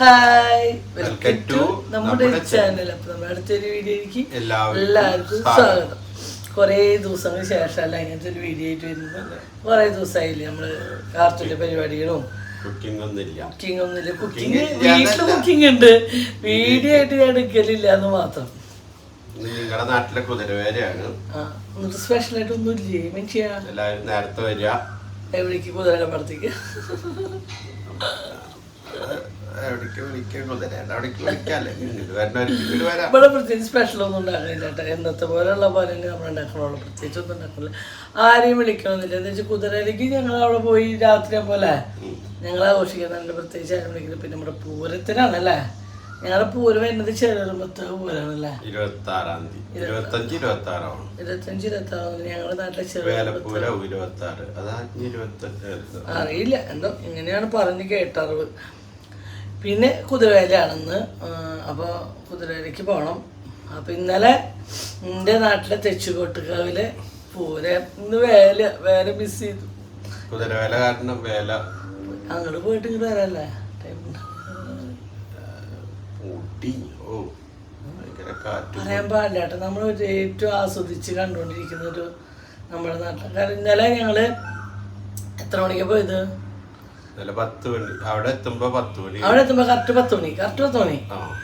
Hi welcome to നമ്മുടെ channel അപ്പൊ നമ്മുടെ അടുത്തൊരു വീഡിയോയിലേക്ക് എല്ലാവർക്കും എല്ലാവർക്കും സ്വാഗതം. കുറേ ദിവസങ്ങൾക്ക് ശേഷമല്ല ഇങ്ങനത്തെ ഒരു വീഡിയോ ആയിട്ട് വരുന്നത്. കുറേ ദിവസമായില്ലേ നമ്മൾ കാർട്ടൂണിന്റെ പരിപാടികളും കുക്കിംഗ് ഒന്നുമില്ല. കുക്കിംഗ് ഒന്നുമില്ല. കുക്കിംഗ്. വീട്ടിൽ കുക്കിംഗ് ഉണ്ട്. വീഡിയോ ആയിട്ട് ഞാൻ എടുക്കലില്ല എന്ന് മാത്രം. നിങ്ങളുടെ നാട്ടിലെ കുതിരവേരയാണ് ആ എന്നിട്ട് സ്പെഷ്യൽ ആയിട്ട് ഒന്നും ഇല്ലേ മനുഷ്യ. എല്ലാവരും നേരത്തെ വരിക. എവിടേക്ക് കുതിരയുടെ പടത്തേക്ക് എവിടേക്ക് വിളിക്കാൻ കുതിരേണ്ട അവിടേക്ക് വിളിക്കാല്ലേ? ഇങ്ങോട്ട് വരണവർക്ക് ഇങ്ങോട്ട് വരാം. ഇവിടെ പ്രത്യേകിച്ച് സ്പെഷ്യൽ ഒന്നും ഉണ്ടാക്കുന്നില്ല കേട്ടോ. എന്നത്തെ പോലെയുള്ള പോലെ നമ്മൾ ഉണ്ടാക്കണുള്ളൂ. പ്രത്യേകിച്ച് ഒന്നും ഉണ്ടാക്കുന്നില്ല ആരെയും വിളിക്കണമെന്നില്ല. എന്താ വെച്ചാൽ കുതിരയിലേക്ക് ഞങ്ങൾ അവിടെ പോയി രാത്രി പോലെ ഞങ്ങൾ ആഘോഷിക്കുന്നുണ്ട്. പ്രത്യേകിച്ച് ആരും വിളിക്കുന്നത് പിന്നെ നമ്മുടെ പൂരത്തിനാണല്ലേ ഞങ്ങളുടെ പൂരം വരുന്നത് ചെറുമ്പത്തെ പൂരമാണല്ലേ ഇരുപത്തി ആറാം തീയതി. ഇരുപത്തഞ്ച് ഇരുപത്തി ആറാണ് ഇരുപത്തഞ്ച് ഇരുപത്തി ആറ് ഞങ്ങളുടെ നാട്ടിലെ വേലപ്പൂര ചെറുമ്പത്ത് ഇരുപത്തി ആറ് അതാ ഇരുപത്തഞ്ച്. അറിയില്ല. എന്തോ ഇങ്ങനെയാണ് പറഞ്ഞ് കേട്ടറിവ്. പിന്നെ കുതിരവേലയാണെന്ന് അപ്പോൾ കുതിരവേലയ്ക്ക് പോകണം അപ്പോൾ ഇന്നലെ എന്റെ നാട്ടിലെ തെച്ചുകോട്ടുകാവിലെ പൂരെ ഇന്ന് വേല വേല മിസ് ചെയ്തു. കുതിരവേല കാരണം വേല. അങ്ങോട്ട് പോയിട്ട് ഇങ്ങോട്ട് വരാല്ലേ? ഊട്ടി. ഓ പറയാൻ പാടില്ല കേട്ടോ. നമ്മൾ ഏറ്റവും ആസ്വദിച്ച് കണ്ടുകൊണ്ടിരിക്കുന്ന ഒരു നമ്മുടെ നാട്ടിൽ കാരണം ഇന്നലെ ഞങ്ങൾ എത്ര മണിക്കാണ് പോയത്? ഇന്നലെ പത്ത് മണി. അവിടെ എത്തുമ്പോ പത്ത് മണി. അവിടെ എത്തുമ്പോ കറക്റ്റ് പത്ത് മണി കറക്റ്റ് പത്ത് മണി. ആ.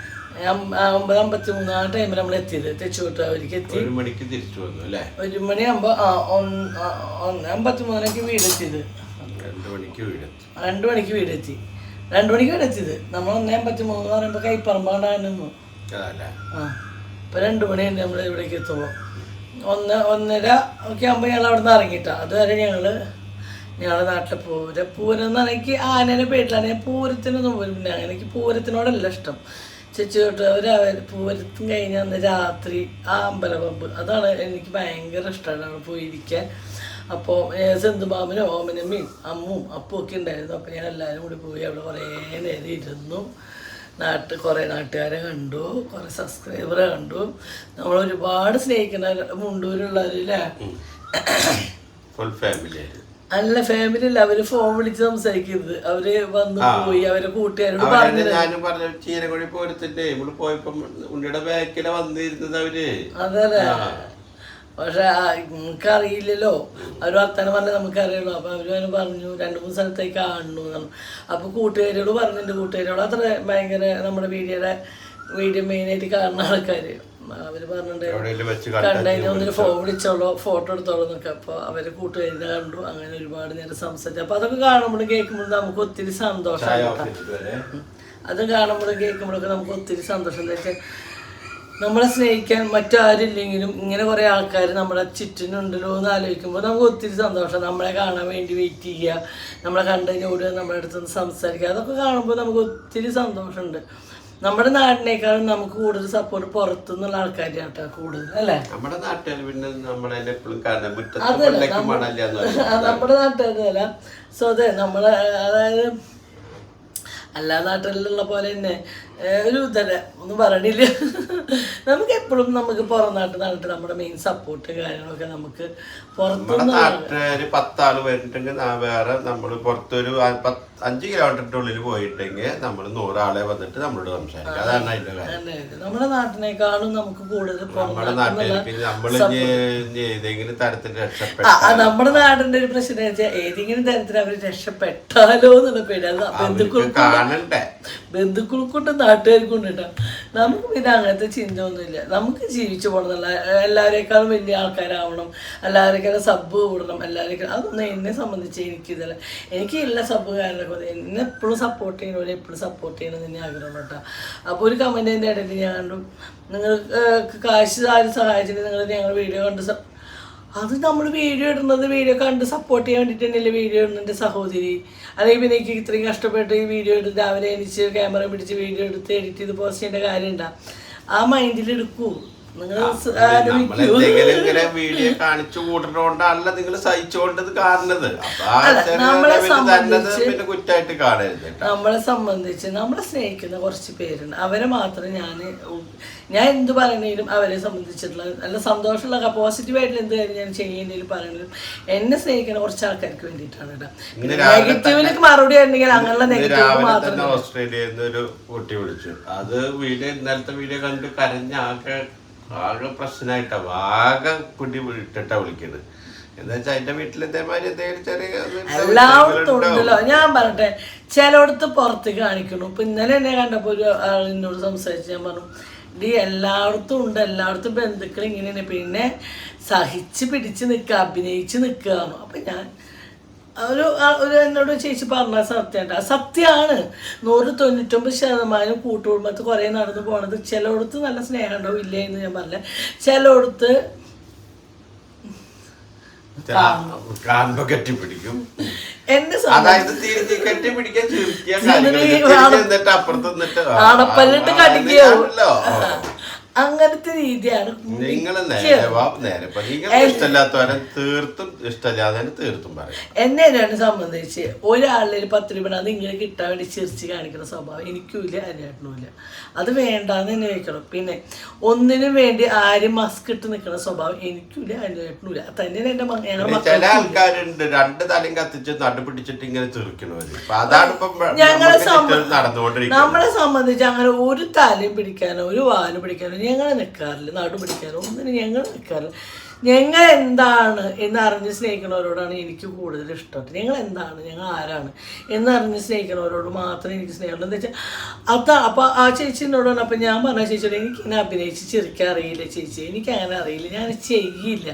അം- ആ ഒമ്പത് അമ്പത്തി മൂന്ന് ആ ടൈമിൽ നമ്മൾ എത്തിയത്. തെച്ചുകോട്ടുകാവിലേക്ക് എത്തി. ഒരു മണിക്ക് തിരിച്ചു വന്നു അല്ലേ? ഒരു ഒന്ന് അമ്പത്തി വീടെത്തിയത്. രണ്ടു മണിക്ക് വീടെത്തി. രണ്ട് മണിക്ക് വീടെത്തി. രണ്ട് മണിക്ക് വീടെത്തിയത്. നമ്മൾ ഒന്നേ അമ്പത്തി മൂന്ന് എന്ന് പറയുമ്പോൾ കൈപ്പറമ്പാണ്ടായിരുന്നു അതല്ലേ. ആ ഇപ്പം രണ്ട് മണിയുണ്ട് നമ്മൾ ഇവിടേക്ക് എത്തുമ്പോൾ ഒന്ന് ഒന്നര ഒക്കെ ആകുമ്പോൾ ഞങ്ങൾ അവിടെ നിന്ന് ഇറങ്ങിയിട്ടാ. അതുവരെ ഞങ്ങൾ ഞങ്ങളുടെ നാട്ടിലെ പൂര പൂരം എന്ന് പറയുന്നത് ആനേനെ പേടിലാണ് ഞാൻ പൂരത്തിനൊന്നും പോലും എനിക്ക് പൂരത്തിനോടല്ല ഇഷ്ടം. ചേച്ചി തൊട്ട് അവർ പൂരത്തും കഴിഞ്ഞ അന്ന് രാത്രി ആ അമ്പലപ്പമ്പ് അതാണ് എനിക്ക് ഭയങ്കര ഇഷ്ടമാണ് അവിടെ പോയിരിക്കാൻ. അപ്പോൾ സെന്തുമാമനും ഓമനമ്മയും അമ്മും അപ്പും ഒക്കെ ഉണ്ടായിരുന്നു. അപ്പോൾ ഞാൻ എല്ലാവരും കൂടി പോയി അവിടെ കുറേ നേരം ഇരുന്നു. നാട്ട് കുറേ നാട്ടുകാരെ കണ്ടു. കുറേ സബ്സ്ക്രൈബറെ കണ്ടു. നമ്മൾ ഒരുപാട് സ്നേഹിക്കുന്ന മുണ്ടൂരുള്ളവരില്ലേ? ഫുൾ ഫാമിലി ആയിരുന്നു. അല്ല ഫാമിലി അല്ല അവർ ഫോൺ വിളിച്ച് സംസാരിക്കരുത്. അവർ വന്നു പോയി അവരെ കൂട്ടുകാരോട് അവരെ പറഞ്ഞു ഞാനും പറഞ്ഞ ചീരക്കൊടി പോരത്തിന്റെ നമ്മൾ പോയപ്പോ ഉണ്ണിയുടെ ബാക്കിലെ വന്നിരുന്നത് അവർ. അതല്ലേ. പക്ഷെ നമുക്കറിയില്ലല്ലോ അവർ വർത്തമാനം പറഞ്ഞാൽ നമുക്കറിയുള്ളൂ. അപ്പൊ അവർ അങ്ങനെ പറഞ്ഞു രണ്ടു മൂന്ന് സ്ഥലത്തേക്ക് കാണുന്നു അപ്പോൾ പറഞ്ഞു. അപ്പൊ കൂട്ടുകാരോട് പറഞ്ഞിട്ടുണ്ട്. കൂട്ടുകാരോട് അത്ര ഭയങ്കര നമ്മുടെ വീഡിയോയുടെ വീഡിയോ മെയിനായിട്ട് കാണുന്ന ആൾക്കാര്. അവർ പറഞ്ഞിട്ടുണ്ട് കണ്ടതിന് ഒന്നിന് ഫോൺ വിളിച്ചോളോ ഫോട്ടോ എടുത്തോളോ എന്നൊക്കെ. അപ്പോൾ അവരെ കൂട്ടുകാരിനെ കണ്ടു അങ്ങനെ ഒരുപാട് നേരം സംസാരിച്ചു. അപ്പോൾ അതൊക്കെ കാണുമ്പോഴും കേൾക്കുമ്പോഴും നമുക്ക് ഒത്തിരി സന്തോഷം അത് കാണുമ്പോഴും കേൾക്കുമ്പോഴൊക്കെ നമുക്ക് ഒത്തിരി സന്തോഷം. എന്താ വെച്ചാൽ നമ്മളെ സ്നേഹിക്കാൻ മറ്റാരില്ലെങ്കിലും ഇങ്ങനെ കുറേ ആൾക്കാർ നമ്മുടെ ചുറ്റിനുണ്ടല്ലോ എന്ന് ആലോചിക്കുമ്പോൾ നമുക്ക് ഒത്തിരി സന്തോഷം. നമ്മളെ കാണാൻ വേണ്ടി വെയിറ്റ് ചെയ്യുക നമ്മളെ കണ്ടതിനോട് നമ്മുടെ അടുത്ത് നിന്ന് സംസാരിക്കുക. അതൊക്കെ കാണുമ്പോൾ നമുക്ക് ഒത്തിരി സന്തോഷമുണ്ട്. നമ്മുടെ നാടിനേക്കാളും നമുക്ക് കൂടുതൽ സപ്പോർട്ട് പുറത്തുനിന്നുള്ള ആൾക്കാർ കേട്ടോ കൂടുതൽ അല്ലേ? നമ്മുടെ പിന്നെ നമ്മളെ എപ്പോഴും അതല്ല നമ്മുടെ നാട്ടുകാരല്ല സോ അതെ നമ്മളെ അതായത് എല്ലാ നാട്ടിലുള്ള പോലെ തന്നെ ഒരു ഇതല്ല ഒന്നും പറയണില്ല. നമുക്ക് എപ്പോഴും നമുക്ക് പുറം നാട്ടിൽ നാട്ടിൽ നമ്മുടെ മെയിൻ സപ്പോർട്ട് കാര്യങ്ങളൊക്കെ നമുക്ക് പുറത്തുനിന്ന് പത്താൾ വരുന്നുണ്ടെങ്കിൽ വേറെ നമ്മൾ പുറത്തൊരു അഞ്ച് കിലോമീറ്ററിന്റെ ഉള്ളിൽ പോയിട്ടുണ്ടെങ്കിൽ നമ്മൾ നൂറാളെ വന്നിട്ട് നമ്മളോട് സംസാരിക്കും അതാണ് അതിന്റെ കാര്യം. നമ്മുടെ നാട്ടിനേക്കാളും നമുക്ക് കൂടുതൽ നമ്മുടെ നാട്ടിൽ നാട്ടിലേക്ക് നമ്മൾ ഏതെങ്കിലും തരത്തിൽ രക്ഷപ്പെട്ട നമ്മുടെ നാടിന്റെ ഒരു പ്രശ്നം വെച്ചാൽ ഏതെങ്കിലും തരത്തിൽ അവർ രക്ഷപ്പെട്ടാലോ എന്നുള്ള പേര് അത് അവർക്ക് ബന്ധുക്കൾക്കും കാണണ്ടേ? ബന്ധുക്കൾക്കുണ്ട് നാട്ടുകാർക്കുണ്ട് കേട്ടോ നമുക്ക് പിന്നെ അങ്ങനത്തെ ചിന്ത ഒന്നുമില്ല നമുക്ക് ജീവിച്ചു പോകണം എല്ലാവരേക്കാളും വലിയ ആൾക്കാരാവണം. എല്ലാവരേക്കാളും സബ് കൂടണം എല്ലാവരേക്കാളും അതൊന്നും എന്നെ സംബന്ധിച്ച് എനിക്കിതല്ല എനിക്ക് എല്ലാ സബ് കാര്യങ്ങളൊക്കെ എന്നെ എപ്പോഴും സപ്പോർട്ട് ചെയ്യണവരെ എപ്പോഴും സപ്പോർട്ട് ചെയ്യണം തന്നെ ആഗ്രഹം കേട്ടോ അപ്പോൾ ഒരു കമന്റിന്റെ ഇടയിൽ ഞാൻ കണ്ടു നിങ്ങൾ കാശ് ആരും സഹായിച്ചിട്ട് നിങ്ങൾ ഞങ്ങൾ വീഡിയോ കണ്ട് അത് നമ്മൾ വീഡിയോ ഇടുന്നത് വീഡിയോ കണ്ട് സപ്പോർട്ട് ചെയ്യാൻ വേണ്ടിയിട്ട് തന്നെയല്ലേ വീഡിയോ ഇടുന്നുണ്ട് സഹോദരി. അല്ലെങ്കിൽ പിന്നെ എനിക്ക് ഇത്രയും കഷ്ടപ്പെട്ട് ഈ വീഡിയോ എടുത്ത് രാവിലെ എനിച്ച് ക്യാമറ പിടിച്ച് വീഡിയോ എടുത്ത് എഡിറ്റ് ചെയ്ത് പോസ്റ്റ് ചെയ്യേണ്ട കാര്യമുണ്ടാ. ആ മൈൻഡിൽ എടുക്കൂ. നമ്മൾ വീഡിയോ കാണിച്ചു കൂട്ടുന്നോണ്ടല്ല നിങ്ങൾ സഹിച്ചുകൊണ്ടത് കാണുന്നത് പിന്നെ കുറ്റായിട്ട് കാണരുത് നമ്മളെ സംബന്ധിച്ച് നമ്മളെ സ്നേഹിക്കുന്ന കുറച്ച് പേരുണ്ട്. അവരെ മാത്രം ഞാൻ ഞാൻ എന്ത് പറയണേലും അവരെ സംബന്ധിച്ചിട്ടുള്ള നല്ല സന്തോഷമുള്ള പോസിറ്റീവായിട്ടുള്ള എന്ത് കാര്യം ഞാൻ ചെയ്യുന്നതിലും പറയണേലും എന്നെ സ്നേഹിക്കുന്ന കുറച്ച് ആൾക്കാർക്ക് വേണ്ടിയിട്ടാണ് കേട്ടോ. നെഗറ്റീവിലേക്ക് മറുപടി ഉണ്ടെങ്കിൽ അങ്ങനെയുള്ള നെഗറ്റീവ് മാത്രം ഓസ്ട്രേലിയയിൽ നിന്ന് ഒരു കുട്ടി വിളിച്ചു. അത് വീഡിയോ ഇന്നലത്തെ വീഡിയോ കണ്ട് കരഞ്ഞ ആകെ ആകെ പ്രശ്നമായിട്ടാ ആകെ കുടി ഇട്ടിട്ടാ വിളിക്കുന്നത് എന്താ വെച്ചാൽ അതിന്റെ വീട്ടിൽ ഇതേമാതിരി എന്തെങ്കിലും ചെറിയ ഇത് എല്ലായിടത്തും ഉണ്ടാവും. ഉണ്ടല്ലോ ഞാൻ പറയട്ടെ ചിലയിടത്ത് പുറത്ത് കാണിക്കണു. ഇപ്പൊ ഇന്നലെ എന്നെ കണ്ടപ്പോ ഒരു ആൾ എന്നോട് സംസാരിച്ച് ഞാൻ പറഞ്ഞു ഡി എല്ലായിടത്തും ഉണ്ട്. എല്ലായിടത്തും ബന്ധുക്കൾ ഇങ്ങനെയാണ്. പിന്നെ സഹിച്ച് പിടിച്ച് നിൽക്കുക അഭിനയിച്ച് നിൽക്കുകയാണ് അപ്പൊ ഞാൻ ഒരു ഒരു എന്നോട് ചേച്ചി പറഞ്ഞ സത്യമായിട്ട് സത്യമാണ് നൂറ് തൊണ്ണൂറ്റൊമ്പത് ശതമാനം കൂട്ടുകുടുംബത്ത് കുറേ നടന്നു പോണത് ചിലയിടത്ത് നല്ല സ്നേഹം ഉണ്ടാവും ഇല്ല എന്ന് ഞാൻ പറഞ്ഞ. ചിലയിടത്ത് കെട്ടിപ്പിടിക്കും. അതായത് തിരിഞ്ഞ് കെട്ടിപ്പിടിക്കാൻ ചുരുക്കിയ കാര്യങ്ങൾ നിന്നിട്ട് അപ്പുറത്ത് നിന്നിട്ട്. അങ്ങനത്തെ രീതിയാണ് തീർത്തും ഇഷ്ടമില്ലാതെ തീർത്തും എന്നെ രണ്ട് സംബന്ധിച്ച് ഒരാളിൽ ഒരു പത്ത് രൂപ അത് ഇങ്ങനെ കിട്ടാൻ വേണ്ടി ചിരിച്ച് കാണിക്കുന്ന സ്വഭാവം എനിക്കുമില്ല ഇല്ല അത് വേണ്ടാന്ന് തന്നെ വെക്കണം പിന്നെ ഒന്നിനും വേണ്ടി ആരും മസ്ക് ഇട്ട് നിൽക്കുന്ന സ്വഭാവം എനിക്കില്ല ഇല്ല തന്നെയാണ് എന്റെ ചില ആൾക്കാരുണ്ട് രണ്ട് തലയും കത്തിച്ച് നടുപിടിച്ചിട്ട് ഇങ്ങനെ ഞങ്ങളെ നമ്മളെ സംബന്ധിച്ച് അങ്ങനെ ഒരു തലയും പിടിക്കാനോ ഒരു വാലും പിടിക്കാനോ ഞങ്ങൾ നിൽക്കാറില്ല നടു പിടിക്കാനോ ഒന്നിനും ഞങ്ങൾ നിൽക്കാറില്ല ഞങ്ങൾ എന്താണ് എന്ന് അറിഞ്ഞ് സ്നേഹിക്കുന്നവരോടാണ് എനിക്ക് കൂടുതൽ ഇഷ്ടം. ഞങ്ങൾ എന്താണ് ഞങ്ങൾ ആരാണ് എന്നറിഞ്ഞ് സ്നേഹിക്കുന്നവരോട് മാത്രം എനിക്ക് സ്നേഹമുള്ളൂ എന്താ വെച്ചാൽ അതാ അപ്പോൾ ആ ചേച്ചിനോടാണ് അപ്പം ഞാൻ പറഞ്ഞ ചേച്ചിയോട് എനിക്ക് ഇങ്ങനെ അഭിനയിച്ച് ചിരിക്കാൻ അറിയില്ല ചേച്ചി. എനിക്ക് അങ്ങനെ അറിയില്ല. ഞാൻ ചെയ്യില്ല.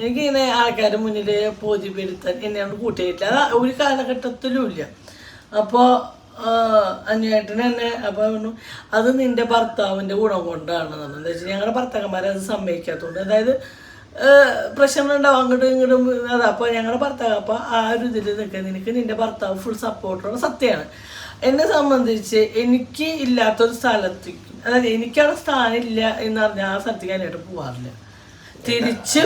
എനിക്കിങ്ങനെ ആൾക്കാരുടെ മുന്നിൽ ബോധ്യപ്പെടുത്താൻ എന്നെ കൊണ്ട് കൂട്ടിയിട്ടില്ല. അത് ഒരു കാലഘട്ടത്തിലും ഇല്ല അപ്പോൾ അന്വേട്ടന് തന്നെ അപ്പോൾ പറഞ്ഞു അത് നിന്റെ ഭർത്താവിന്റെ ഗുണം കൊണ്ടാണ് നമ്മൾ എന്താ വെച്ചാൽ ഞങ്ങളുടെ ഭർത്താക്കന്മാരെ അത് സമ്മതിക്കാത്തതുകൊണ്ട് അതായത് പ്രശ്നങ്ങളുണ്ടാവും അങ്ങോട്ടും ഇങ്ങോട്ടും അതാ. അപ്പോൾ ഞങ്ങളുടെ ഭർത്താവ് അപ്പോൾ ആ ഒരു ഇതിൽ നിൽക്കുക നിനക്ക് നിന്റെ ഭർത്താവ് ഫുൾ സപ്പോർട്ടുള്ള സത്യമാണ് എന്നെ സംബന്ധിച്ച് എനിക്ക് ഇല്ലാത്തൊരു സ്ഥലത്തേക്ക് അതായത് എനിക്കവിടെ സ്ഥാനമില്ല എന്ന് പറഞ്ഞാൽ ആ സ്ഥലത്തേക്ക് അതിനായിട്ട് പോകാറില്ല തിരിച്ച്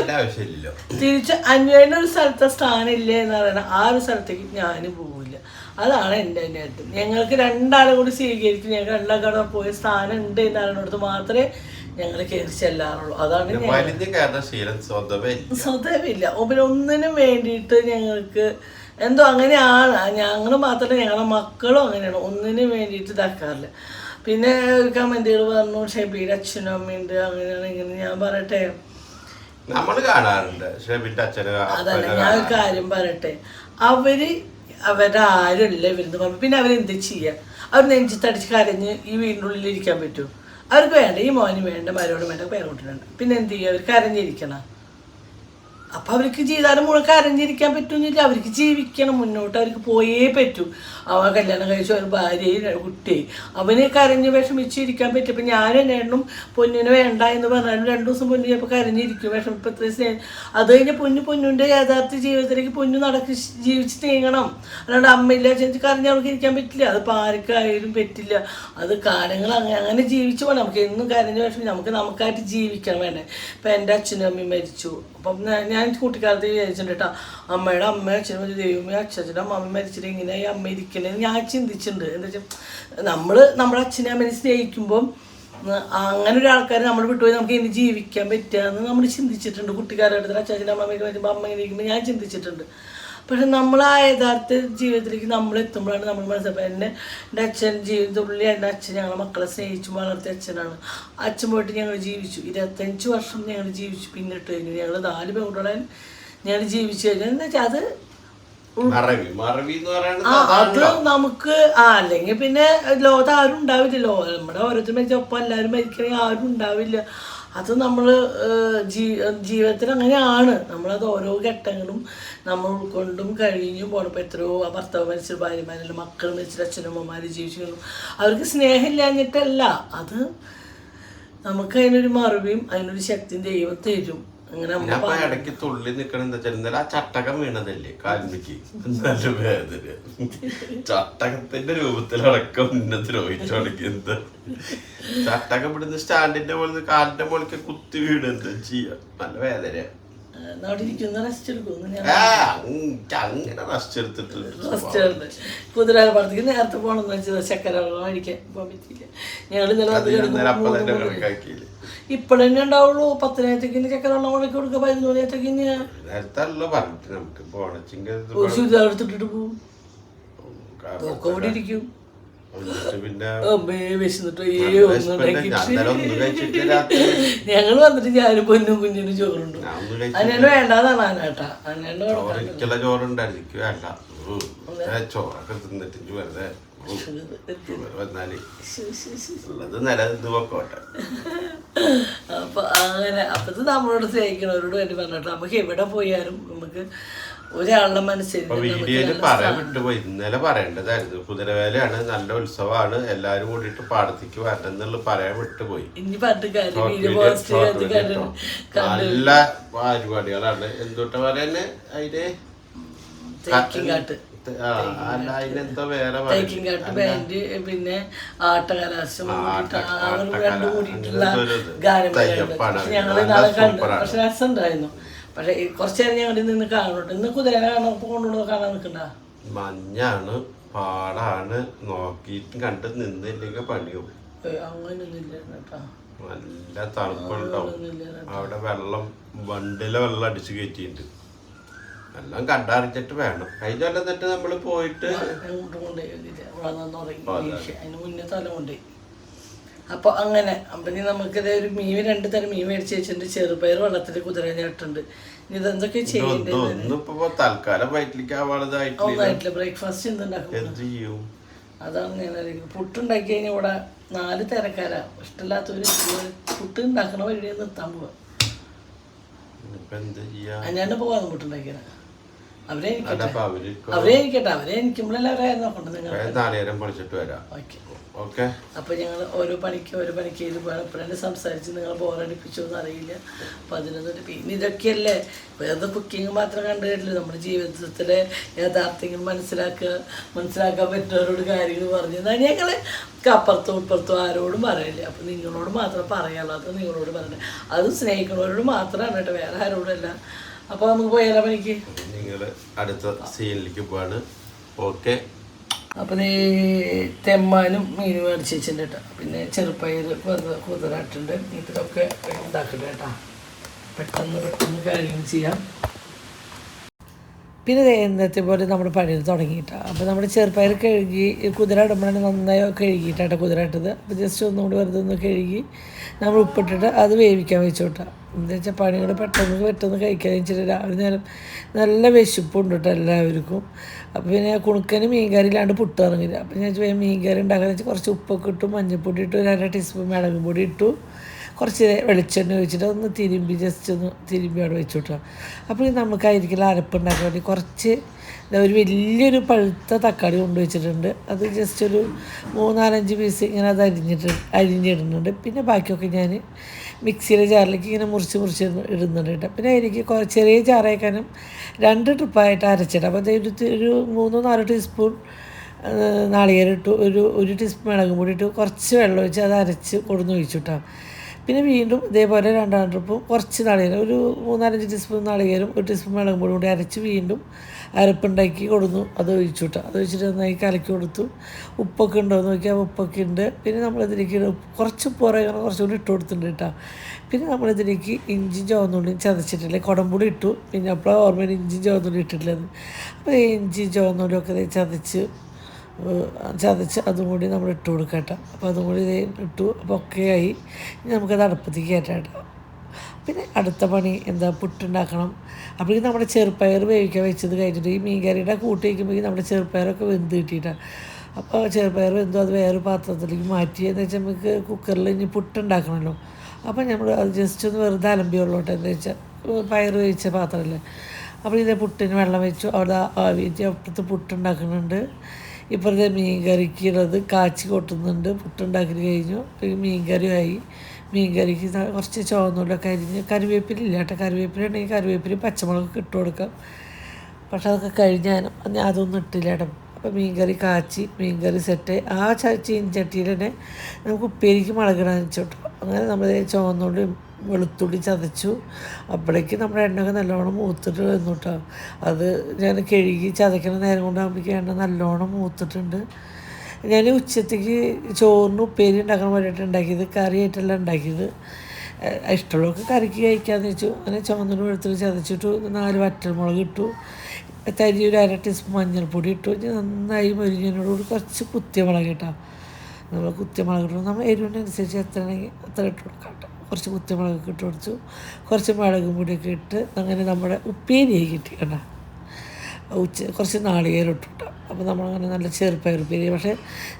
തിരിച്ച് അന്വേഷണ ഒരു സ്ഥലത്തെ സ്ഥാനമില്ല എന്ന് പറയുന്ന ആ ഒരു സ്ഥലത്തേക്ക് ഞാൻ പോവില്ല. അതാണ് എന്റെ അന്വേഷണം ഞങ്ങൾക്ക് രണ്ടാളും കൂടി സ്വീകരിച്ച് ഞങ്ങൾ രണ്ടാൾക്കാടെ പോയ സ്ഥാനം ഉണ്ട് എന്ന് പറയുന്നിടത്ത് മാത്രമേ ഞങ്ങൾ കയറി ചെല്ലാറുള്ളൂ. അതാണ്. സ്വതവില്ല പിന്നെ ഒന്നിനും വേണ്ടിയിട്ട് ഞങ്ങൾക്ക് എന്തോ അങ്ങനെയാണ്. ഞങ്ങൾ മാത്രമല്ല ഞങ്ങളുടെ മക്കളും അങ്ങനെയാണ്. ഒന്നിനും വേണ്ടിയിട്ട് ഇതാക്കാറില്ല. പിന്നെ ഒരു കമന്റുകൾ പറഞ്ഞു ഷെബീർ അച്ഛനും അമ്മയുണ്ട്. അങ്ങനെയാണ് ഇങ്ങനെ. ഞാൻ പറയട്ടെ. നമ്മൾ കാണാറുണ്ട്. ഷെബിന്റെ അച്ഛന് അതല്ല ഞാൻ ഒരു കാര്യം പറയട്ടെ. അവർ അവരുടെ ആരുമില്ല ഇവരെന്ന് പറഞ്ഞു. പിന്നെ അവരെന്ത് ചെയ്യാ? അവർ നെഞ്ചത്തടിച്ച് കരഞ്ഞ് ഈ വീടിനുള്ളിൽ ഇരിക്കാൻ പറ്റുമോ അവർക്ക് വേണ്ട ഈ മോന് വേണ്ട മരോട് വേണ്ട പേരോട്ടിനുണ്ട് പിന്നെ എന്ത് ചെയ്യുക അവർ കരഞ്ഞിരിക്കണം. അപ്പം അവർക്ക് ജീവിതം മുഴുവൻ കരഞ്ഞിരിക്കാൻ പറ്റുന്നില്ല. അവർക്ക് ജീവിക്കണം മുന്നോട്ട് അവർക്ക് പോയേ പറ്റൂ. അവ കല്യാണം കഴിച്ച ഒരു ഭാര്യയും കുട്ടി കുട്ടിയും. അവന് കരഞ്ഞ് വിഷമിച്ചിരിക്കാൻ പറ്റും. ഇപ്പം ഞാൻ എണ്ണും പൊന്നിന് വേണ്ട എന്ന് പറഞ്ഞാലും രണ്ടു ദിവസം പൊന്നു ചിലപ്പോൾ കരഞ്ഞിരിക്കും വിഷമം ഇപ്പം ഇത്ര സ്നേഹം. അത് കഴിഞ്ഞ് പൊന്നു പൊന്നുന്റെ യഥാർത്ഥ ജീവിതത്തിലേക്ക് പൊന്നു നടക്കി ജീവിച്ച് നീങ്ങണം. അല്ലാണ്ട് അമ്മയില്ല ചെന്ന് കരഞ്ഞ് അവൾക്ക് ഇരിക്കാൻ പറ്റില്ല. അത് ഇപ്പം ആർക്കായാലും പറ്റില്ല. അത് കാലങ്ങൾ അങ്ങനെ അങ്ങനെ ജീവിച്ചു പോകണം നമുക്ക് എന്നും കരഞ്ഞ വിഷമം നമുക്ക് നമുക്കായിട്ട് ജീവിക്കണം വേണ്ടേ. ഇപ്പം എന്റെ അച്ഛനും അമ്മയും മരിച്ചു. അപ്പം ഞാൻ- കുട്ടിക്കാലത്ത് വിചാരിച്ചിട്ടുണ്ട് കേട്ടോ അമ്മയുടെ അമ്മ അച്ഛനും ഒരു ദൈവമേ അച്ഛനും അമ്മ മരിച്ചിട്ട് ഇങ്ങനെ ഈ അമ്മ ഇരിക്കണേ? ഞാൻ ചിന്തിച്ചിട്ടുണ്ട്. എന്താ വെച്ചാൽ നമ്മൾ നമ്മുടെ അച്ഛനെ അമ്മനെ സ്നേഹിക്കുമ്പം അങ്ങനെ ഒരു ആൾക്കാരെ നമ്മൾ വിട്ടുപോയി നമുക്ക് ഇനി ജീവിക്കാൻ പറ്റുകയെന്ന് നമ്മൾ ചിന്തിച്ചിട്ടുണ്ട്. കുട്ടിക്കാരുടെ അച്ഛനും അമ്മയൊക്കെ വരുമ്പോൾ അമ്മ ഇങ്ങനെ ഇരിക്കുമ്പോൾ ഞാൻ ചിന്തിച്ചിട്ടുണ്ട്. പക്ഷെ നമ്മൾ ആ യഥാർത്ഥ ജീവിതത്തിലേക്ക് നമ്മൾ എത്തുമ്പോഴാണ് നമ്മൾ മനസ്സിലാക്കുക എന്നെ എന്റെ അച്ഛൻ ജീവിതത്തിനുള്ളിൽ എന്റെ അച്ഛൻ ഞങ്ങളെ മക്കളെ സ്നേഹിച്ചു വളർത്തിയ അച്ഛനാണ്. അച്ഛൻ പോയിട്ട് ഞങ്ങൾ ജീവിച്ചു. ഇരുപത്തഞ്ച് വർഷം ഞങ്ങൾ ജീവിച്ചു. പിന്നിട്ട് കഴിഞ്ഞു. ഞങ്ങൾ നാല് പെൺകുട്ടികളെ ഞങ്ങൾ ജീവിച്ചു കഴിഞ്ഞു. എന്താ വെച്ചാൽ അത് എന്ന് അത് നമുക്ക് ആ അല്ലെങ്കിൽ പിന്നെ ലോകത്ത് ആരും ഉണ്ടാവില്ലല്ലോ. നമ്മുടെ ഓരോരുത്തർ മരിച്ച ഒപ്പം എല്ലാവരും മരിക്കണമെങ്കിൽ ആരും ഉണ്ടാവില്ല. അത് നമ്മൾ ജീ ജീവിതത്തിൽ അങ്ങനെയാണ് നമ്മളത് ഓരോ ഘട്ടങ്ങളും നമ്മൾ ഉൾക്കൊണ്ടും കഴിഞ്ഞും പോകണം ഇപ്പോൾ എത്രയോ ഭർത്താവ് മരിച്ച ഭാര്യമാരും മക്കൾ മരിച്ചിട്ട് അച്ഛനമ്മമാർ ജീവിച്ചു. അവർക്ക് സ്നേഹമില്ലാഞ്ഞിട്ടല്ല. അത് നമുക്ക് അതിനൊരു മറുപടിയും അതിനൊരു ശക്തിയും ദൈവം തരും. ഞാൻ ഇടയ്ക്ക് തുള്ളി നിക്കണ എന്താ വെച്ചാൽ ഇന്നലെ ആ ചട്ടകം വീണതല്ലേ കാൽമിക്ക്. നല്ല വേദന. ചട്ടകത്തിന്റെ രൂപത്തിലടക്കം ഇന്നെ ദ്രോഹിച്ചു എന്താ? ചട്ടകം ഇവിടുന്ന് സ്റ്റാൻഡിന്റെ മുകളിൽ കാലിന്റെ മുകളിൽ കുത്തി വീണ് എന്താ ചെയ്യാ? നല്ല വേദന റെസ്റ്റ് അങ്ങനെ എടുത്തിട്ട് നേരത്തെ പോണെന്ന് വെച്ചത് ചക്കര വെള്ളം അടിക്കാൻ പോകാൻ പറ്റിയില്ല. ഞങ്ങൾ ഇന്നലെ ഇപ്പോഴന്നെ ഉണ്ടാവുള്ളൂ. പത്തിനേരത്തേക്കിന് ചക്കര വെള്ളം വഴക്ക് കൊടുക്കുക പതിനൊന്ന് ഒരു ചുരിദാർ എടുത്തിട്ടിട്ട് പോകും ഇരിക്കും. പിന്നെ വിശന്നിട്ട് ഈ ഞങ്ങൾ വന്നിട്ട് ഞാനും പൊന്നും കുഞ്ഞിനും ചോറുണ്ട്. അതിനെ വേണ്ടാതാണ് ആനേട്ടാ ചോറുണ്ടായിരുന്നു എനിക്ക് വേണ്ട. ചോറൊക്കെ തിന്നിട്ട് വെറുതെ അപ്പൊ അങ്ങനെ അപ്പത് നമ്മളോട് സ്നേഹിക്കണവരോട് വേണ്ടി പറഞ്ഞിട്ട് നമുക്ക് എവിടെ പോയാലും നമുക്ക് ഒരാളുടെ മനസ്സിൽ വീഡിയോയിൽ പറയാൻ വിട്ടുപോയി ഇന്നലെ പറയേണ്ടതായിരുന്നു. കുതിരവേലയാണ് നല്ല ഉത്സവമാണ്. എല്ലാരും കൂടിയിട്ട് പാടത്തേക്ക് വരണമെന്നുള്ള പറയാൻ വിട്ടുപോയി. നല്ല പരിപാടികളാണ്. എന്തുട്ട പറയുന്നത് അതിന്റെ ബാൻഡ് പിന്നെ ആട്ടകലാശം അവർ രണ്ടും കൂടിയിട്ടുള്ള. പക്ഷെ ഞങ്ങൾ നല്ല നാളെ കണ്ടു. പക്ഷെ രസം രസമുണ്ടായിരുന്നു. പക്ഷെ കുറച്ച് നേരം ഞങ്ങൾ നിന്ന് കാണുന്നുണ്ട്. ഇന്ന് കുതിരനെ കാണാൻ കൊണ്ടുപോകുന്ന കാണാൻ നിൽക്കണ്ട. മഞ്ഞാണ് പാടാണ്. നോക്കിയിട്ട് കണ്ടു നിന്നില്ലെങ്കിൽ പണിയും. കേട്ടോ. നല്ല തണുപ്പുണ്ടാവും. അവിടെ വെള്ളം വണ്ടിയിലെ വെള്ളം അടിച്ചു കയറ്റിയിട്ടുണ്ട്. എല്ലാം കണ്ടറിഞ്ഞിട്ട് വേണം. കഴിഞ്ഞ കൊല്ലം തന്നെ നമ്മൾ പോയിട്ട് അതിന് മുന്നേ തല അപ്പോൾ അങ്ങനെ. അപ്പം ഇനി നമുക്കിത് ഒരു മീൻ രണ്ട് തരം മീൻ മേടിച്ച് വെച്ചിട്ടുണ്ട്. ചെറുപയർ വെള്ളത്തിൽ കുതിര ഞെട്ടുണ്ട് ഇനി ഇതെന്തൊക്കെ ഒന്നായിട്ടില്ല ബ്രേക്ക്ഫാസ്റ്റ് എന്തുണ്ടാക്കും? അതാണ് ഞാൻ അറിയുന്നത്. പുട്ടുണ്ടാക്കി കഴിഞ്ഞാൽ ഇവിടെ നാല് തിരക്കാരാ. ഇഷ്ടമില്ലാത്തവർ പുട്ട് ഉണ്ടാക്കണ വഴി നിർത്താൻ പോവാ. അഞ്ഞാണ്ട് പോവാന്ന് പുട്ടുണ്ടാക്കിയത് അവരെ അപ്പൊ അവർക്ക് അവരെ എനിക്കട്ടെ. അവരെ എനിക്കുമ്പോഴല്ലേ അവരെ നോക്കണ്ട നിങ്ങൾ നാളേരം പഠിച്ചിട്ട് വരാം. ഓക്കെ. ഓക്കെ. അപ്പോൾ ഞങ്ങൾ ഓരോ പണിക്ക് ഓരോ പണിക്ക് ചെയ്ത് പോകണം എപ്പോഴാണ് സംസാരിച്ച് നിങ്ങൾ ബോറടിപ്പിച്ചോ എന്ന് അറിയില്ല. അപ്പോൾ അതിനൊന്നും പിന്നെ ഇതൊക്കെയല്ലേ? വെറുതെ കുക്കിംഗ് മാത്രം കണ്ടിട്ടില്ല നമ്മുടെ ജീവിതത്തിലെ യാഥാർത്ഥ്യങ്ങൾ മനസ്സിലാക്കുക മനസ്സിലാക്കാൻ പറ്റുന്നവരോട് കാര്യങ്ങൾ പറഞ്ഞു എന്നാൽ ഞങ്ങൾ അപ്പുറത്തും ഇപ്പുറത്തും ആരോടും പറയില്ല അപ്പോൾ നിങ്ങളോട് മാത്രം പറയാനുള്ളൂ അത് നിങ്ങളോട് പറയണേ. അത് സ്നേഹിക്കുന്നവരോട് മാത്രമാണ് കേട്ടോ. വേറെ ആരോടല്ല അപ്പോൾ നമുക്ക് പോയാലോ പണിക്ക് നിങ്ങൾ അടുത്ത സീനിലേക്ക് പോവാണ്. ഓക്കെ. അപ്പൊ ഈ തെമ്മാനും മീൻ മേടിച്ച് വെച്ചിട്ടുണ്ട് കേട്ടോ. പിന്നെ ചെറുപ്പയർ കുതിര കുതിരാട്ടുണ്ട് ഇതൊക്കെ ഉണ്ടാക്കട്ടെ കേട്ടാ. പെട്ടെന്ന് പെട്ടെന്ന് കാര്യങ്ങൾ ചെയ്യാം. പിന്നെ ഇന്നത്തെ പോലെ നമ്മുടെ പണിയിൽ തുടങ്ങിയിട്ടാണ് അപ്പോൾ നമ്മൾ ചെറുപ്പയർ കഴുകി കുതിര ഇടുമ്പോഴാണ് നന്നായി കഴുകിയിട്ടാണ് കുതിര ഇട്ടത്. അപ്പോൾ ജസ്റ്റ് ഒന്നുകൂടി വെറുതെ ഒന്ന് കഴുകി നമ്മൾ ഉപ്പിട്ടിട്ട് അത് വേവിക്കാൻ വെച്ചോട്ടാ. എന്താ വെച്ചാൽ പണികൾ പെട്ടെന്ന് പെട്ടെന്ന് കഴിക്കാൻ വെച്ചിട്ട് രാവിലെ നേരം നല്ല വിശപ്പുണ്ട് കേട്ടോ എല്ലാവർക്കും. അപ്പോൾ പിന്നെ കുണുക്കന് മീൻകറിയിലാണ്ട് പുട്ട് ഇറങ്ങില്ല. അപ്പോൾ ഞാൻ മീൻ കറി ഉണ്ടാക്കാന്ന് വെച്ചാൽ കുറച്ച് ഉപ്പൊക്കെ ഇട്ടു മഞ്ഞൾപ്പൊടി ഇട്ടു ഒരു അര ടീസ്പൂൺ മുളക് പൊടി ഇട്ടു. കുറച്ച് വെളിച്ചെണ്ണ ഒഴിച്ചിട്ട് ഒന്ന് തിരുമ്പി ജസ്റ്റ് ഒന്ന് തിരുമ്പി അവിടെ വെച്ചു വിട്ടോ അപ്പോൾ നമുക്കായിരിക്കില്ല അരപ്പുണ്ടാക്കാൻ വേണ്ടി. കുറച്ച് ഒരു വലിയൊരു പഴുത്ത തക്കാളി കൊണ്ടുവച്ചിട്ടുണ്ട് അത് ജസ്റ്റ് ഒരു മൂന്നാലഞ്ച് പീസ് ഇങ്ങനെ അത് അരിഞ്ഞിട്ട് അരിഞ്ഞിടുന്നുണ്ട്. പിന്നെ ബാക്കിയൊക്കെ ഞാൻ മിക്സിയിലെ ജാറിലേക്ക് ഇങ്ങനെ മുറിച്ച് മുറിച്ച് ഇടുന്നുണ്ട് കേട്ടോ. പിന്നെ എനിക്ക് കുറച്ച് ചെറിയ ജാറേക്കാനും രണ്ട് ട്രിപ്പായിട്ട് അരച്ചിട്ട് അപ്പോൾ ഒരു ഒരു മൂന്നോ നാലോ ടീസ്പൂൺ നാളികേരം ഇട്ടു. ഒരു ഒരു ടീസ്പൂൺ മുളകും പൊടി ഇട്ടു. കുറച്ച് വെള്ളം ഒഴിച്ച് അത് അരച്ച് കൊടുന്ന് ഒഴിച്ചുട്ടാണ് പിന്നെ വീണ്ടും ഇതേപോലെ രണ്ടാം ട്രിപ്പും കുറച്ച് നാളികേരം ഒരു മൂന്നാലഞ്ച് ടീസ്പൂൺ നാളികേരം ഒരു ടീസ്പൂൺ മുളകും പൊടി കൂടി അരച്ച് വീണ്ടും അരപ്പുണ്ടാക്കി കൊടുന്നു. അത് ഒഴിച്ചു വിട്ടു. അത് ഒഴിച്ചിട്ട് നന്നായി കലക്കി കൊടുത്തു. ഉപ്പൊക്കെ ഉണ്ടോ എന്ന് നോക്കിയാൽ ഉപ്പൊക്കെ ഉണ്ട്. പിന്നെ നമ്മളിതിലേക്ക് കുറച്ച് ഉപ്പ് കുറയുകയാണ് കുറച്ചുകൂടി ഇട്ട് കൊടുത്തിട്ടുണ്ട് കേട്ടോ. പിന്നെ നമ്മളിതിലേക്ക് ഇഞ്ചി ചുവന്നുള്ളിയും ചതച്ചിട്ടില്ലേ കുടംപുളി ഇട്ടു. പിന്നെ അപ്പോഴാണ് ഓർമ്മയിൽ ഇഞ്ചി ചുവന്നുള്ളി ഇട്ടിട്ടില്ലെന്ന് അപ്പോൾ ഇഞ്ചി ചുവന്നുള്ളിയൊക്കെ ചതച്ച് ചതച്ച് അതും കൂടി നമ്മൾ ഇട്ട് കൊടുക്കാം കേട്ടോ. അപ്പോൾ അതും കൂടി ഇട്ടു. അപ്പോൾ ഒക്കെ ആയി. ഇനി നമുക്കത് അടുപ്പത്തേക്ക് കയറ്റാം കേട്ടോ. പിന്നെ അടുത്ത പണി എന്താ? പുട്ടുണ്ടാക്കണം അപ്പോഴേക്കും നമ്മുടെ ചെറുപ്പയർ വേവിക്കാൻ വെച്ചത് കഴിഞ്ഞിട്ട് ഈ മീൻകറിയുടെ കൂട്ടി വയ്ക്കുമ്പോഴേക്കും നമ്മുടെ ചെറുപ്പയറൊക്കെ വെന്ത് കിട്ടിയിട്ടാണ് അപ്പോൾ ചെറുപ്പയർ വെന്തോ അത് വേറെ പാത്രത്തിലേക്ക് മാറ്റി. എന്ന് വെച്ചാൽ നമുക്ക് കുക്കറിൽ ഇനി പുട്ടുണ്ടാക്കണമല്ലോ അപ്പോൾ നമ്മൾ അത് ജസ്റ്റ് ഒന്ന് വെറുതെ അലമ്പിയുള്ളൂട്ടോ എന്ന് വെച്ചാൽ പയർ വേവിച്ച പാത്രമല്ലേ അപ്പോൾ ഇതേ പുട്ടിന് വെള്ളം വെച്ചു. അവിടെ ആവിയിട്ട് അപ്പുറത്ത് പുട്ടുണ്ടാക്കുന്നുണ്ട് ഇപ്പുറത്തെ മീൻ കറിക്കുള്ളത് കാച്ചി കൊട്ടുന്നുണ്ട് പുട്ടുണ്ടാക്കി കഴിഞ്ഞു. ഈ മീൻ കറിയായി മീൻ കറിക്ക് കുറച്ച് ചുവന്നുള്ളൊക്കെ അരിഞ്ഞ് കറിവേപ്പിലില്ല കേട്ടോ. കറിവേപ്പില ഉണ്ടെങ്കിൽ കറിവേപ്പില പച്ചമുളകൊക്കെ ഇട്ട് കൊടുക്കാം. പക്ഷെ അതൊക്കെ കഴിഞ്ഞാലും അതൊന്നും ഇട്ടില്ല കേട്ടോ. അപ്പോൾ മീൻ കറി കാച്ചി മീൻ കറി സെറ്റ് ആ ചീൻ ചട്ടിയിൽ തന്നെ നമുക്ക് ഉപ്പേരിക്ക് മുളകിടാൻ വെച്ചോട്ടോ അങ്ങനെ നമ്മൾ ചുവന്നുള്ളി വെളുത്തുള്ളി ചതച്ചു. അപ്പോഴേക്ക് നമ്മുടെ എണ്ണയൊക്കെ നല്ലോണം മൂത്തിട്ട് വന്നു കേട്ടോ അത് ഞാൻ കഴുകി ചതയ്ക്കണ നേരം കൊണ്ടാകുമ്പോഴേക്കും എണ്ണ നല്ലോണം മൂത്തിട്ടുണ്ട്. ഞാൻ ഉച്ചത്തേക്ക് ചോറിന് ഉപ്പേരി ഉണ്ടാക്കാൻ വേണ്ടിയിട്ട് ഉണ്ടാക്കിയത് കറിയായിട്ടല്ല ഉണ്ടാക്കിയത്. ഇഷ്ടമുള്ളവർക്ക് കറിക്ക് കഴിക്കാമെന്ന് വെച്ചു. അങ്ങനെ ചുവന്നിട്ട് വെളുത്തുള്ളി ചതച്ചിട്ടു നാല് വറ്റൽമുളക് ഇട്ടു. തരി ഒരു അര ടീസ്പൂൺ മഞ്ഞൾപ്പൊടി ഇട്ടു. നന്നായി മുരിഞ്ഞതിനോട് കുറച്ച് കുത്തിയ മുളക് കേട്ടോ നമ്മൾ കുത്തിയ മുളക് ഇട്ടു. നമ്മൾ എരിവിനനുസരിച്ച് എത്ര ആണെങ്കിൽ അത്ര ഇട്ട് കൊടുക്കാം കേട്ടോ കുറച്ച് കുത്തിയ മുളകൊക്കെ ഇട്ട് കൊടുത്തു. കുറച്ച് മുളകും പൊടിയൊക്കെ ഇട്ട് അങ്ങനെ നമ്മുടെ ഉപ്പേരിയായി കിട്ടി കേട്ടോ. ഉച്ച കുറച്ച് നാളികേരം ഇട്ടു കേട്ടോ. അപ്പോൾ നമ്മളങ്ങനെ നല്ല ചെറുപ്പയർ ഉപ്പേരി. പക്ഷേ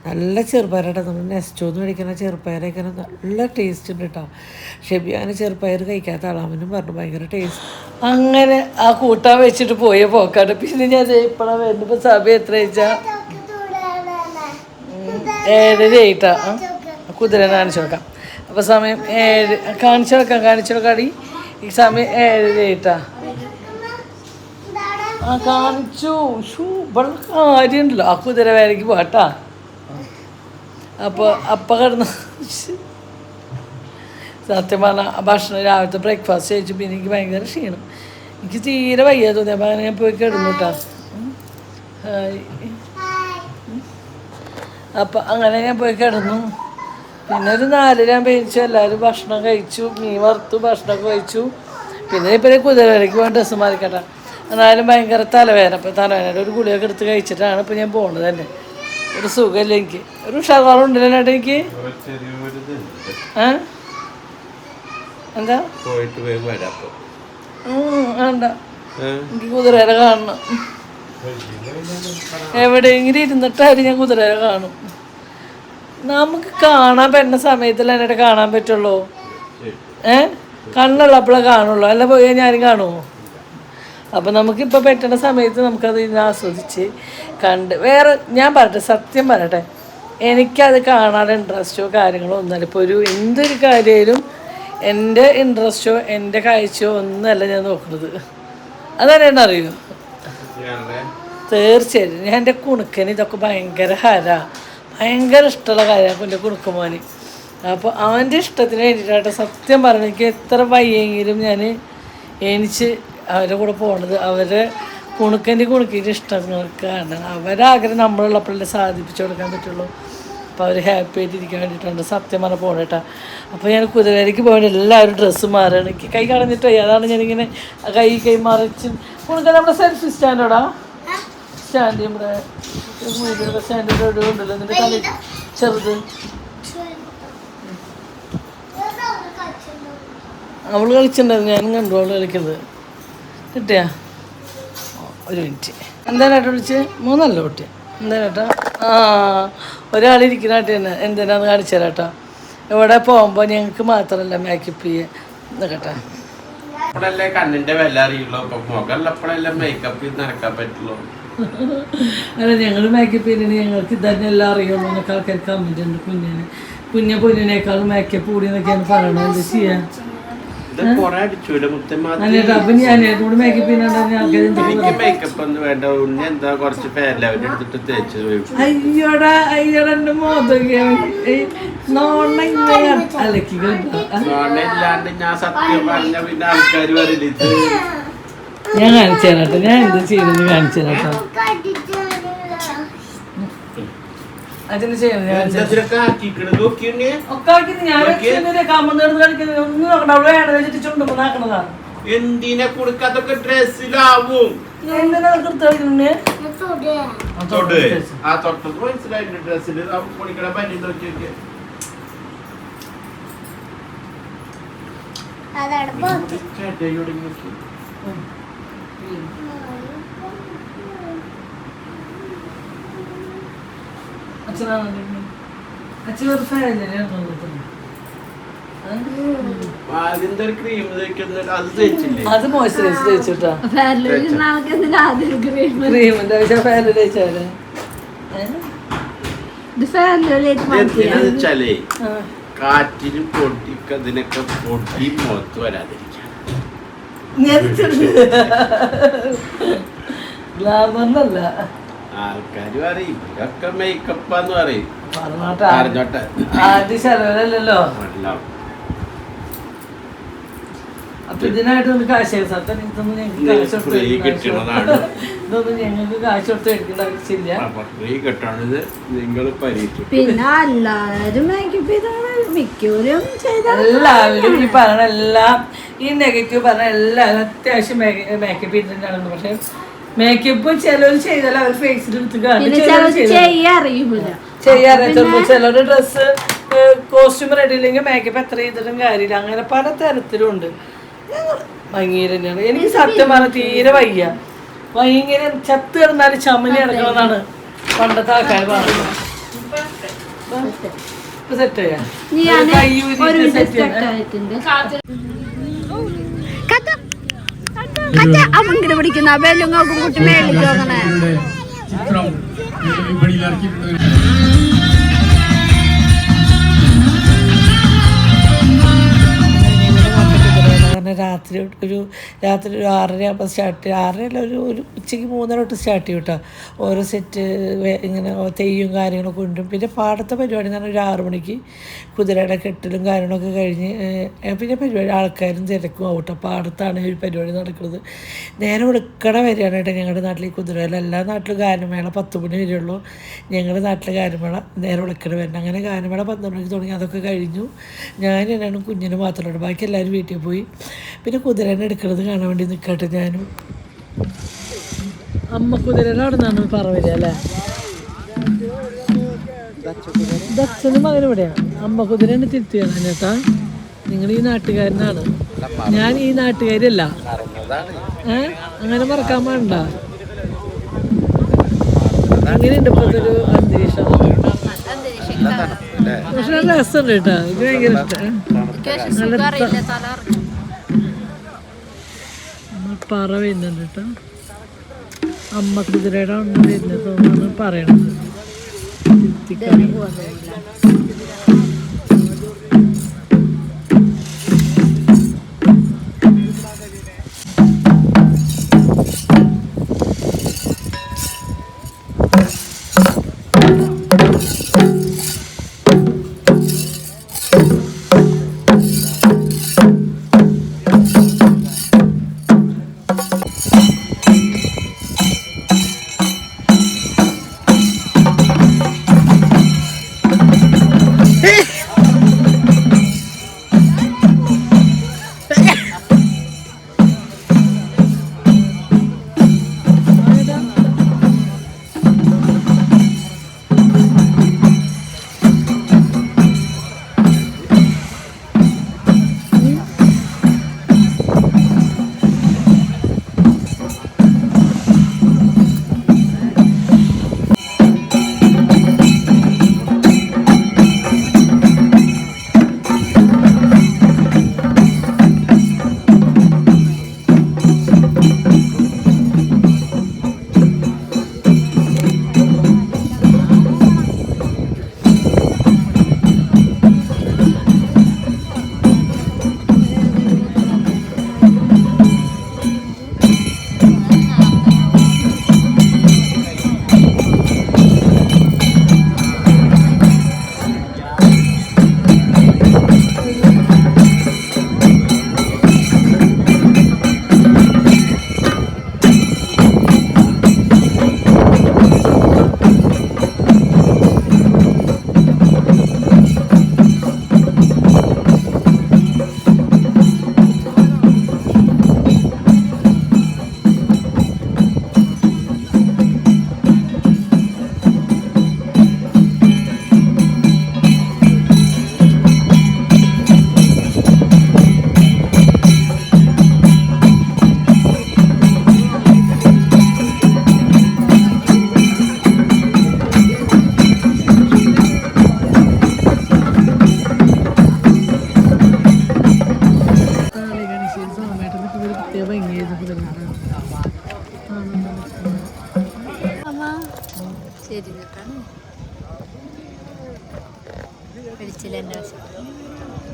നല്ല ചെറുപ്പയറാട്ടോ നമ്മൾ നെസ്റ്റോന്ന് മേടിക്കുന്ന ചെറുപ്പയറൊക്കെ നല്ല ടേസ്റ്റ് ഉണ്ട് കേട്ടോ. ഷെബി അങ്ങനെ ചെറുപ്പയർ കഴിക്കാത്ത ആളാമനും പറഞ്ഞു ഭയങ്കര ടേസ്റ്റ് അങ്ങനെ ആ കൂട്ടാൻ വെച്ചിട്ട് പോയ പോക്കാണ്. പിന്നെ ഞാൻ ഇപ്പോഴാണ് വരുന്നപ്പോൾ സഭ എത്ര വെച്ചാൽ ഏഴര ഏട്ടാ കുതിരനാണ് കാണിച്ചു നോക്കാം. അപ്പോൾ സമയം ഏഴ് കാണിച്ചു നോക്കാം കാണിച്ചു നോക്കാടി ഈ സമയം ഏഴര ആയിട്ടാ ആ കാണിച്ചു. ഷൂ ഇവിടെ കാര്യമുണ്ടല്ലോ. ആ കുതിര വേലയ്ക്ക് പോട്ടാ അപ്പോൾ അപ്പ കിടന്ന് സത്യം പറഞ്ഞാൽ ഭക്ഷണം രാവിലത്തെ ബ്രേക്ക്ഫാസ്റ്റ് കഴിച്ചു. പിന്നെ എനിക്ക് ഭയങ്കര ക്ഷീണം. എനിക്ക് തീരെ വയ്യ തോന്നി അപ്പം അങ്ങനെ ഞാൻ പോയി കിടന്നു കേട്ടാ അപ്പം അങ്ങനെ ഞാൻ പോയി കിടന്നു. പിന്നെ ഒരു നാലര പേരിച്ചു എല്ലാവരും ഭക്ഷണം കഴിച്ചു മീൻ വറുത്തു ഭക്ഷണമൊക്കെ കഴിച്ചു. പിന്നെ ഇപ്പം കുതിരവരയ്ക്ക് പോകാൻ ഡ്രസ്സ് മാറിക്കട്ടെ. എന്നാലും ഭയങ്കര തലവേദന. അപ്പം തലവേദനയുടെ ഒരു ഗുളിയൊക്കെ എടുത്ത് കഴിച്ചിട്ടാണ് ഇപ്പം ഞാൻ പോണത് തന്നെ. ഒരു സുഖമില്ല എനിക്ക്. ഒരു ഉഷാറുണ്ടല്ലോ എനിക്ക്? എന്താ? വേണ്ട? എനിക്ക് കുതിരേരെ കാണണം. എവിടെയെങ്കിലും ഇരുന്നിട്ടായാലും ഞാൻ കുതിരേരെ കാണും. നമുക്ക് കാണാൻ പറ്റുന്ന സമയത്തിൽ എന്നിട്ട് കാണാൻ പറ്റുള്ളൂ. ഏ? കണ്ണുള്ളപ്പോഴേ കാണുള്ളൂ. അല്ല പോയി ഞാനും കാണുമോ അപ്പം നമുക്കിപ്പോൾ പറ്റുന്ന സമയത്ത് നമുക്കത് ഇന്ന് ആസ്വദിച്ച് കണ്ട് വേറെ ഞാൻ പറയട്ടെ സത്യം പറയട്ടെ. എനിക്കത് കാണാൻ ഇൻട്രസ്റ്റോ കാര്യങ്ങളോ ഒന്നുമല്ല. ഇപ്പോൾ ഒരു എന്തൊരു കാര്യമായാലും എന്റെ ഇൻട്രസ്റ്റോ എന്റെ കാഴ്ചയോ ഒന്നല്ല ഞാൻ നോക്കുന്നത്. അതെന്നെ അറിയോ? തീർച്ചയായിട്ടും. ഞാൻ എന്റെ കുണുക്കന് ഇതൊക്കെ ഭയങ്കര ഹര. ഭയങ്കര ഇഷ്ടമുള്ള കാര്യമാണ് എന്റെ കുടുക്കുമോന് അപ്പോൾ അവന്റെ ഇഷ്ടത്തിന് വേണ്ടിയിട്ടാണ് സത്യം പറഞ്ഞു എനിക്ക് എത്ര വയ്യെങ്കിലും ഞാൻ എനിച്ച് അവരുടെ കൂടെ പോണത് അവരെ കുണുക്കന്റെ കുണുക്കിന്റെ ഇഷ്ടങ്ങൾക്കാണ്. അവരാഗ്രഹം നമ്മളുള്ളപ്പോഴല്ലേ സാധിപ്പിച്ചു കൊടുക്കാൻ പറ്റുള്ളൂ. അപ്പോൾ അവർ ഹാപ്പി ആയിട്ട് ഇരിക്കാൻ വേണ്ടിയിട്ടാണ് സത്യം പറഞ്ഞാൽ പോകണേട്ടാ അപ്പോൾ ഞാൻ കുതിരയിലേക്ക് പോകേണ്ട എല്ലാവരും ഡ്രസ്സ് മാറുകയാണ് കൈ കളഞ്ഞിട്ടേ. അതാണ് ഞാനിങ്ങനെ കൈ കൈ മറിച്ച്. കുണുക്കൻ നമ്മുടെ സെൽഫി സ്റ്റാൻഡോടാ സ്റ്റാൻഡ് നമ്മുടെ വീടിന്റെ സ്റ്റാൻഡിന്റെ ഒരു ഉണ്ടല്ലോ എന്നിട്ട് കളി ചെറുത്. അവൾ കളിച്ചിട്ടുണ്ടായിരുന്നു ഞാനും കണ്ടു അവൾ കളിക്കുന്നത്. കിട്ടിയാ? ഒരു മിനിറ്റ്. എന്തായാലും വിളിച്ച്? മൂന്നല്ല കുട്ടി. എന്തായാലും ആ ഒരാളിരിക്കുന്ന ആട്ടി തന്നെ. എന്തിനാന്ന് കാണിച്ചു തരാം കേട്ടോ ഇവിടെ പോകുമ്പോൾ ഞങ്ങൾക്ക് മാത്രമല്ല മേക്കപ്പ് ചെയ്യുക നിൽക്കട്ടെ അപ്പോഴല്ലേ കണ്ണിന്റെ വില അറിയുള്ളൂ. അപ്പൊ മുഖമുള്ളപ്പോഴല്ലേ മേക്കപ്പ് നടക്കാൻ പറ്റുള്ളൂ. അല്ല ഞങ്ങൾ മേക്കപ്പ് ചെയ്തിട്ട് ഞങ്ങൾക്ക് ഇതന്നെ എല്ലാം അറിയുള്ളൂ. എന്നൊക്കെ ആൾക്കാർ കമന്റ് ഉണ്ട്. കുഞ്ഞിനെ. കുഞ്ഞ പൊന്നിനേക്കാളും മേക്കപ്പ് കൂടി എന്നൊക്കെയാണ് പറയണത്. എന്ത് ചെയ്യാൻ അപ്പം കൂടെ മേക്കപ്പ് ആൾക്കാർ എനിക്ക് മേക്കപ്പ് ഒന്നും വേണ്ട. ഉണ്ണി എന്താ കുറച്ച് എടുത്തിട്ട് തേച്ച് അയ്യോടാ അയ്യോടാ നോണില്ലാണ്ട് ഞാൻ സത്യം പറഞ്ഞ പിന്നെ ആൾക്കാർ ഇത്? ഞാൻ കാണിച്ചു തരാം കേട്ടോ. ഞാൻ എന്ത് ചെയ്യുന്നത് കാണിച്ചു തരാം കേട്ടോ. അതിന് ചെയ്യുന്നത് എന്തിനെ കൊടുക്കാത്തൊക്കെ ഡ്രസ്സിലാവും? ആ തൊട്ടത് മനസ്സിലായിട്ടുണ്ട് ഡ്രസ്സിൽ പൊളിക്കണ പനി നോക്കി നോക്കിയേ. അത് മോയ്സ്ചറൈസ് തേച്ചിട്ടാ. തേച്ചാ. ക്രീമിന്റെ ആവശ്യം ഫാനിൽ തേച്ചാൽ. കാറ്റിന് പൊട്ടി അതിനൊക്കെ പൊട്ടി മുഖത്ത് വരാതിരിക്കാം. ഗ്ലാമറിനല്ല ആൾക്കാർ പറയും ഇതൊക്കെ മേക്കപ്പാന്ന് പറയും. പറഞ്ഞോട്ടെ. അറിഞ്ഞോട്ടെ ആദ്യ ചെലവിലല്ലോ ഇതിനായിട്ട് നമുക്ക് കാശ് സത്യം ഇതൊന്നും ഞങ്ങൾക്ക് കാശ് കൊടുത്ത് ഫ്രീ മേടിക്കേണ്ട കിട്ടണതാണ് ആവശ്യം- ഇതൊന്നും ഞങ്ങൾക്ക് കാശ് കൊടുത്ത് മേടിക്കേണ്ട ആവശ്യമില്ല. ഫ്രീ കിട്ടണത് നിങ്ങൾ പിന്നെ മിക്കവരും എല്ലാവരും ഈ പറഞ്ഞ എല്ലാം ഈ നെഗറ്റീവ് പറഞ്ഞ എല്ലാവരും അത്യാവശ്യം മേക്കപ്പ് ചെയ്തിട്ടുണ്ടായിരുന്നു. പക്ഷെ മേക്കപ്പ് ചിലർ ചെയ്താൽ അവർ ഫേസിൽ എടുത്ത് കാണും ചെയ്യാറില്ല ചിലർ ഡ്രസ്സ് കോസ്റ്റ്യൂം റെഡി ഇല്ലെങ്കിൽ മേക്കപ്പ് എത്ര ചെയ്തിട്ടും കാര്യമില്ല. അങ്ങനെ പല തരത്തിലും ഞങ്ങൾ തന്നെയാണ്. എനിക്ക് സത്യം പറഞ്ഞാൽ തീരെ വയ്യ. ഭയങ്കര ചത്ത് കിടന്നാൽ ചമലി നടക്കണമെന്നാണ് പണ്ടത്തെ ആൾക്കാർ പറയുന്നത് ഇപ്പൊ സെറ്റ് ചെയ്യാം അവങ്കിട് പിടിക്കുന്ന. ബെല്ലുങ്ങൾക്കും കുട്ടി മേളിൽ പോകണേ ചിത്രം. കാരണം രാത്രി ഒരു രാത്രി ഒരു ആറര ആകുമ്പോൾ സ്റ്റാർട്ട് ആറരയല്ല ഒരു ഒരു ഉച്ചയ്ക്ക് മൂന്നര തൊട്ട് സ്റ്റാർട്ട് ചെയ്യും കേട്ടോ ഓരോ സെറ്റ് ഇങ്ങനെ തെയ്യും കാര്യങ്ങളൊക്കെ ഉണ്ടും പിന്നെ പാടത്തെ പരിപാടി എന്ന് പറഞ്ഞാൽ ഒരു ആറു മണിക്ക് കുതിരയുടെ കെട്ടലും കാര്യങ്ങളൊക്കെ കഴിഞ്ഞ് പിന്നെ പരിപാടി ആൾക്കാരും തിരക്കും ആവട്ടെ പാടത്താണ് ഈ പരിപാടി നടക്കുന്നത്. നേരെ വെളുക്കണ വരികയാണ് കേട്ടോ ഞങ്ങളുടെ നാട്ടിൽ ഈ കുതിരയിൽ എല്ലാ നാട്ടിലും ഗാനമേള പത്ത് മണി വരെയുള്ളൂ ഞങ്ങളുടെ നാട്ടിലെ ഗാനമേള നേരെ ഉടുക്കട വരണം അങ്ങനെ ഗാനമേള പന്ത്രണ്ട് മണിക്ക് തുടങ്ങി. അതൊക്കെ കഴിഞ്ഞു. ഞാൻ എന്നാണ് കുഞ്ഞിന് മാത്രമുള്ളൂ ബാക്കി എല്ലാവരും വീട്ടിൽ പോയി. പിന്നെ കുതിരേനെ എടുക്കുന്നത് കാണാൻ വേണ്ടി നിൽക്കട്ടെ ഞാനും. അമ്മ കുതിരേനെ അവിടെ നിന്നാണ് പറവില്ല അല്ലേ? ദക്ഷനും മകനും ഇവിടെയാണ് അമ്മ കുതിരേനെ തിരുത്തിയാണ് ചേട്ടാ നിങ്ങൾ ഈ നാട്ടുകാരനാണ്. ഞാൻ ഈ നാട്ടുകാരിയല്ല. ഏ? അങ്ങനെ മറക്കാൻ പാടണ്ട അങ്ങനെയുണ്ട് ഇപ്പോഴത്തെ ഒരു അന്തരീക്ഷം. പക്ഷെ നല്ല രസമുണ്ട് കേട്ടോ. ഇത് ഭയങ്കര ഇഷ്ടം. പറ വരുന്നുണ്ട് കേട്ടോ അമ്മ കുതിരയുടെ ഉണ്ട് വരുന്നത് തോന്നുന്നു പറയണത്.